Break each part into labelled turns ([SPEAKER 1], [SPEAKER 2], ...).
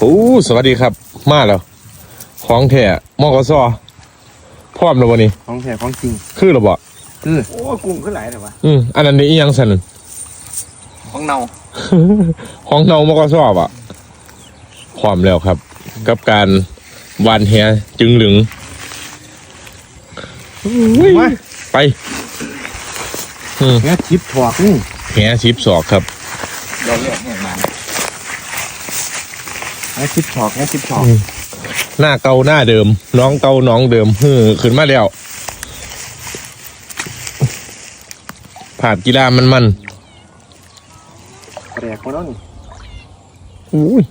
[SPEAKER 1] โอ้สวัสดีครับ มาแล้ว ของแท้มอกซอพร้อมแล้ววันนี้
[SPEAKER 2] ของแท้ของจริง
[SPEAKER 1] คือหรือบ่
[SPEAKER 2] คือโอ้กุ้งขึ้นหลายเลยวะ
[SPEAKER 1] อืมอันนั้นนี่อีหยังสัน
[SPEAKER 2] ของเนา
[SPEAKER 1] ของเนามอกซอบ่ะพร้อมแล้วครับ กับการหวานแหจึงหลึงอุ้ย
[SPEAKER 2] มา
[SPEAKER 1] ไปอืม
[SPEAKER 2] แง่ชิปถอกนี่
[SPEAKER 1] แหชิปศอกครับ
[SPEAKER 2] เดี๋ยวเรียกแง่มา แง่ชิปถอกแง่ชิปถอก
[SPEAKER 1] หน้าเก่าหน้าเดิม น้องเก่าน้องเดิมเฮ้อขึ้นมาแล้วผ่านกีฬามันมัน
[SPEAKER 2] แปลกคนนั้นนี่
[SPEAKER 1] ๆอุ้ย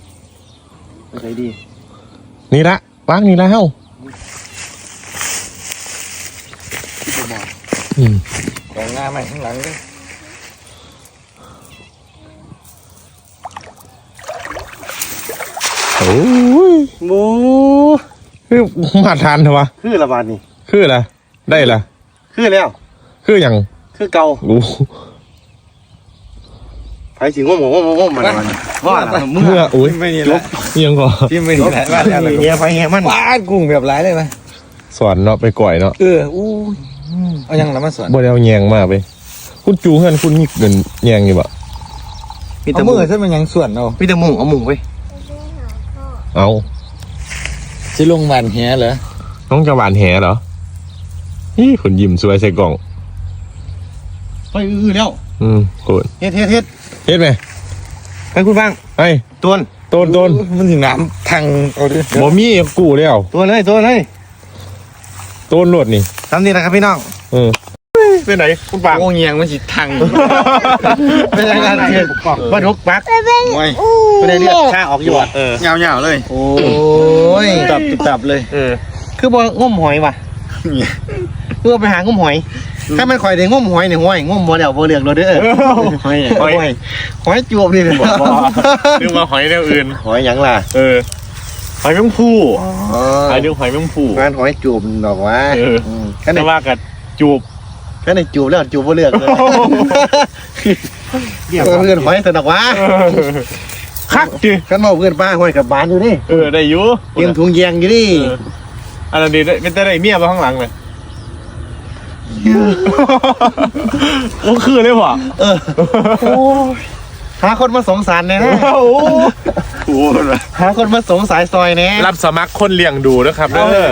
[SPEAKER 2] ไปไหนดี
[SPEAKER 1] นี่ละวางนี่ละเฮ้า
[SPEAKER 2] ที่ผมบอก
[SPEAKER 1] อืม
[SPEAKER 2] แต่งงานใหม่ข้างหลังเลย
[SPEAKER 1] โอ้ย
[SPEAKER 2] โม
[SPEAKER 1] คือมาทานเถอะวะ
[SPEAKER 2] คือระบาดนี่
[SPEAKER 1] คืออะไรได้ละ
[SPEAKER 2] คือแล้ว
[SPEAKER 1] คืออย่าง
[SPEAKER 2] คือเก่า
[SPEAKER 1] อู้
[SPEAKER 2] ไผสิงว่าหมูว่าหมูว่ามันว่าล่ะ
[SPEAKER 1] เมื่ออุ้ย
[SPEAKER 3] ไม่นี่
[SPEAKER 2] จ
[SPEAKER 3] ละ
[SPEAKER 2] บ
[SPEAKER 1] อิหยังก่อน
[SPEAKER 3] ที่ไม่นี่ละว่าแล้ว
[SPEAKER 2] เฮียไผเฮียมัน
[SPEAKER 3] ป้าดกุ้งแบบหลายเลยนะ
[SPEAKER 1] สอนเนาะไปก่อยเนาะ
[SPEAKER 3] เอออู้เอายังละมาสอน
[SPEAKER 1] บ่ได้เอาแยงมาไปคุณจูเฮือนคุณมีเงินแยงอยู่บ่
[SPEAKER 2] มี
[SPEAKER 3] เอา
[SPEAKER 2] แต่
[SPEAKER 3] มื
[SPEAKER 2] มุ้
[SPEAKER 3] องใช่มันยังส่วนเอา
[SPEAKER 2] มีแต่มุ้งเอามุ้งไว้
[SPEAKER 1] เอา
[SPEAKER 3] สิลงมันแหเหรอ
[SPEAKER 1] น้องจะหวานแหเหรอนี่คนยิ้มสวยใส่กล่อง
[SPEAKER 2] ไปอื้อแล้ว
[SPEAKER 1] อืมโกรธ
[SPEAKER 2] เฮ็ดเฮ็ดเฮ็ด
[SPEAKER 1] เฮ็ดไหม
[SPEAKER 2] ไปคุณฟัง
[SPEAKER 1] ไอ้
[SPEAKER 2] ตัว
[SPEAKER 1] ต้นต้น
[SPEAKER 3] มันถึงน้ำทางเอาดิ
[SPEAKER 1] บ่มีกู้แล้ว
[SPEAKER 2] ตัวเลยตัวเลย
[SPEAKER 1] ต้นรถนี่
[SPEAKER 2] ทำนี่นะครับพี่น้อง
[SPEAKER 1] เออ ไปไหนคุณปาง
[SPEAKER 3] โอ้เงียงมันสิทาง
[SPEAKER 2] เป็นยังไงเฮ็ดว่าดกปัก
[SPEAKER 3] โอ้ย
[SPEAKER 2] ไม่ได้เลือดชาออกอยู่อะ
[SPEAKER 1] เออ
[SPEAKER 3] เงาๆเลย
[SPEAKER 2] โอ้ย
[SPEAKER 3] ตับตับเลย
[SPEAKER 1] เออ
[SPEAKER 2] คือบ่งมหอยว่ะคือว่าไปหางมหอย ถ้ามันข่อยได้งมหอยเนี่ยห้อยงมบ่แล้วบ่เลือกเราเด้อหอยหอยหอยจวบนี่เลย
[SPEAKER 1] นึกว่าหอยแนวอื่น
[SPEAKER 2] หอยหยังล่ะ
[SPEAKER 1] เออหอยแมงผู้
[SPEAKER 2] อ๋อ
[SPEAKER 1] หอยนึกหอยแมงผู้
[SPEAKER 2] งานหอยจูบดอกว่า
[SPEAKER 1] เออ
[SPEAKER 2] มคัน
[SPEAKER 1] แต่
[SPEAKER 2] ได้
[SPEAKER 1] ว่ากับจูบ
[SPEAKER 2] คันได้จูบแล้วจูบบ่เลือกเลยเพื่อนหอยสนดอกว่า
[SPEAKER 1] คักจิ
[SPEAKER 2] คันเว้าเพื่อนป้าหอยกับบานอยู่นี่
[SPEAKER 1] เออได้อยู่
[SPEAKER 2] เตรียมถุงแยงอยู่นี่
[SPEAKER 1] เอออันนั้นดีได้เป็นแต่ได้เมียมาข้างหลังเลยโอ้คือเลยว่ะ
[SPEAKER 2] เออโอ้หาคนมาสงสารแน่นะ
[SPEAKER 1] โอ้ โห
[SPEAKER 2] หาคนมาสงสายซอยแน่
[SPEAKER 1] รับสมัครคนเลี้ยงดูนะครับเด้อ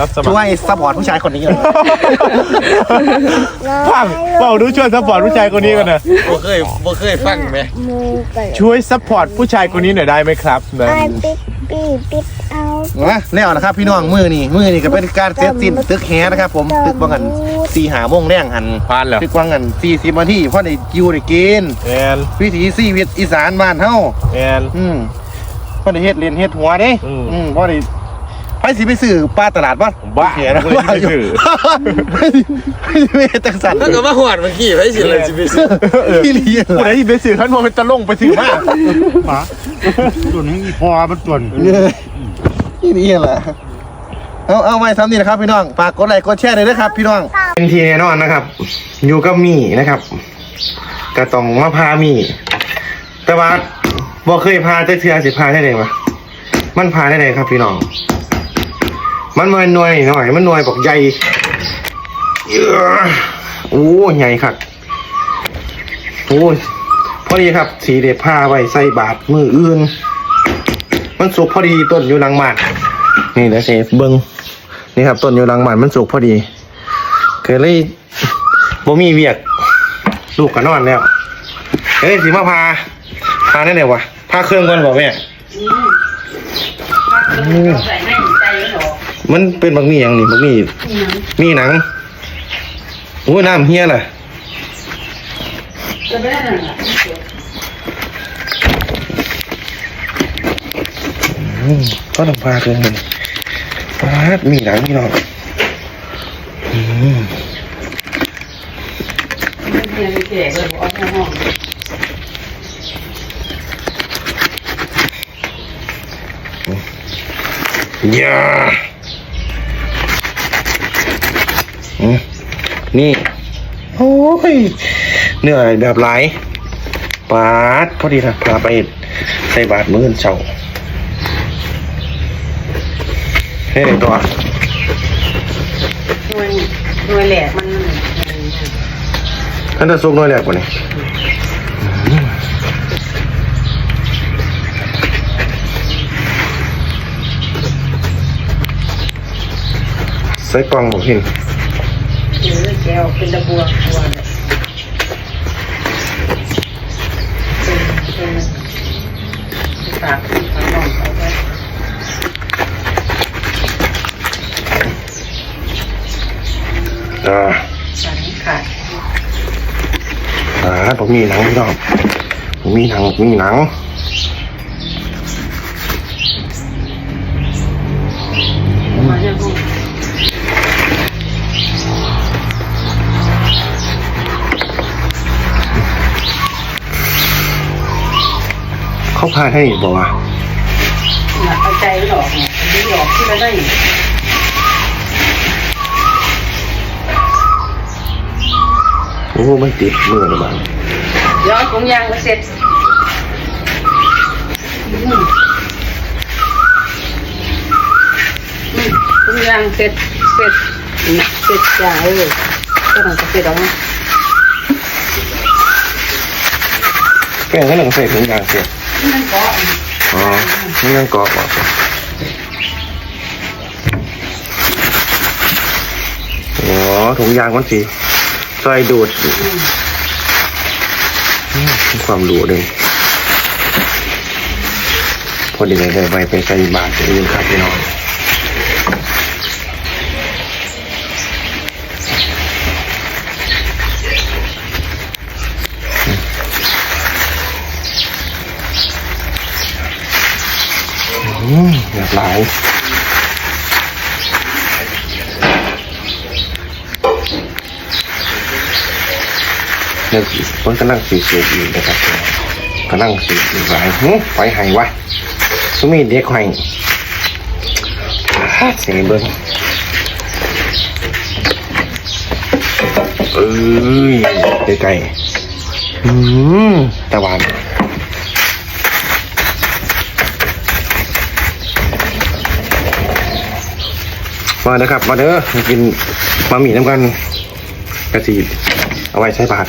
[SPEAKER 1] รับสมัคร
[SPEAKER 2] ช่วยซัพพอร์ตผู้ชายคนนี้หน่อย
[SPEAKER 1] ฟังเปล่าดูช่วยซัพพอร์ตผู้ชายคนนี้กันนะ
[SPEAKER 3] บ่เคยบ่เคยฟังไหม
[SPEAKER 4] มือเปิด
[SPEAKER 1] ช่วยซัพพอร์ตผู้ชายคนนี้หน่อยได้ไหมครับนะ
[SPEAKER 4] ไอปิดปีปิดเอา
[SPEAKER 2] มาแน่วนะครับ พี่น้องมือนี่มือนี่ก็เป็นการเซตสิ้นตึกแฮนะครับ ผมตึกว่างันสีหาโมงแรงหัน
[SPEAKER 1] พานแล้ว
[SPEAKER 2] ตึกว่างันสี่สิบนาทีเพราะได้อยู่ได้กิน
[SPEAKER 1] แอน
[SPEAKER 2] วิถีชีวิตอีสานบ้านเฮา
[SPEAKER 1] แอน
[SPEAKER 2] อืม เพราะได้เฮ็ดเรียนเฮ็ดหัวเด้
[SPEAKER 1] อืม
[SPEAKER 2] อืมเพราะได้ไผสิไปซื้อปลาตลาดบ้าน
[SPEAKER 1] บ้า
[SPEAKER 2] แหนะ
[SPEAKER 1] ไม่ได้ไปซื้อ
[SPEAKER 2] ไผสิไผสิไปเฮ็ดจังสัน
[SPEAKER 3] ถ้าเกิดว่าหวดเมื่อกี้ไปสิเลยสิไปสิ
[SPEAKER 2] พี่เลียน
[SPEAKER 1] ผู้ใดที่ไปสื่อขั้นพอเป็นตะลงไปสื่อมาก
[SPEAKER 5] ส่วนนี้อีพอมันส่วน
[SPEAKER 2] พี่เลียนล่ะเอาเอาไว้ทำนี่นะครับพี่น้องฝากกดไลค์กดแชร์เลยนะครับ พี่น้อง เป็นทีแน่นอนนะครับ อยู่กับมี่นะครับก็ต้องมาพามี่แต่ว่า บ่เคยพาแต่เทือสิพาได้เลยวะมันพาได้เลยครับพี่น้อง มันมันหน่วยหน่อย มันหน่วยบอกใหญ่อื้อโอ้ใหญ่ครับโอ้ยพอดีครับ สีเด็ดผ้าไว้ใส่บาทมืออื่น มันสุกพอดีต้นอยู่หลังบ้านนี่เดี๋ยวเซฟเบิ้งนี่ครับต้นอยู่หลังบ้านมันสุกพอดีเคยเลยบ่มีเวียก ลูกก็นอนแล้วเฮ้ยสิมาพาาได้ไหนวะพาเครื่องก่อนบอกแม่อืมมันเป็นบักมี่อย่างนี้บักมี่มีหนังโอ้ยน้ำเฮียน่ะอืมก็ต้องพาเครื่องมันพาดมีหนังพี่น้องอืม อย่านี่ โอ้ย เหนื่อยแบบไรปาดพอดีนะพาไปใส่บาทมื้อเช้าเฮ้ยตัว
[SPEAKER 6] หน่วยหน่วยแหลกมันนั่น
[SPEAKER 2] ท่านจะซุกน้อยแหลกกว่านี้ ส่กล่องบอกเห็น
[SPEAKER 6] หรือแกวเป็นตะบัวบัวเนี่ยเป็นเป็นฝากฝากน้องเขาไว้
[SPEAKER 2] อ่า
[SPEAKER 6] ฝากขาด
[SPEAKER 2] อ่าผมมีหนังพี่น้องผมมีหนังผมมีหนัง
[SPEAKER 6] เขา
[SPEAKER 2] พาให้บอกว่า
[SPEAKER 6] หนักเอาใจหลอกเนี่ยดึงหลอกที่เราได้
[SPEAKER 2] โอ้ มันติดมือหรือเปล่า
[SPEAKER 6] ย้อนของยางมาเสร็จอืมอืมของยางเสร็จเสร็จอืมเสร็จจ้าเออก็ต้องเสร็จแล้วนะ
[SPEAKER 2] แป้งก็หนังเสร็จถึงยางเสร็จ
[SPEAKER 6] มันก็
[SPEAKER 2] อ๋อนี่ยังเกรอบอะอ๋อถุงยางมันสีซอยดูดความรู้เลยพอดีเลยได้ไปไปใส่บาตรอื่นครับพี่น้อง อืมอยากหลายเนี่ยมันกำลังสีสูบอยู่นะครับกำลังสีสูบหลายหึไปไห้วะก็มีเด็กไห้เสียเบิ้งเอ้ยไกลๆอืมตะวัน มาเด้อครับ มาเด้อมากินมาหมี่น้ำกันกระสีเอาไว้ใช้ปาด